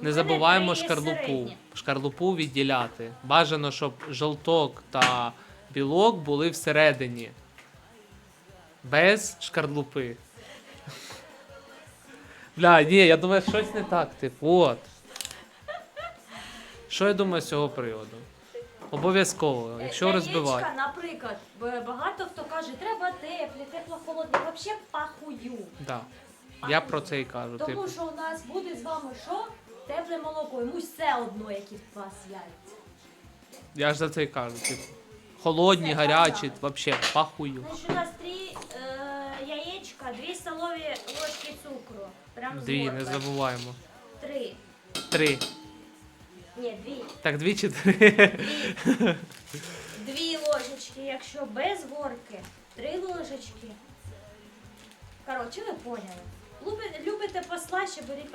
Не забуваємо шкарлупу. Шкарлупу відділяти. Бажано, щоб жовток та білок були всередині. Без шкарлупи. Бля, ні, я думаю, щось не так, типу, от. Що я думаю з цього приводу? Обов'язково, якщо розбивати. наприклад, багато хто каже, треба теплі, тепло-холодні. Взагалі пахую. Да. Я про це і кажу. Тому Типу, що у нас буде з вами що? Тепле молоко. Йому все одно, які в вас яйця. я ж за це і кажу. Типу, холодні, Це гарячі, взагалі, пахую. Значить, у нас три е, яєчка, дві столові ложки цукру. Прям з Дві, не горка. забуваємо. Три. Три. Ні, дві. Так, дві чи три. Дві. Дві ложечки, якщо без горки. Три ложечки. Коротше, ви поняли. Любите, любите послаще, беріть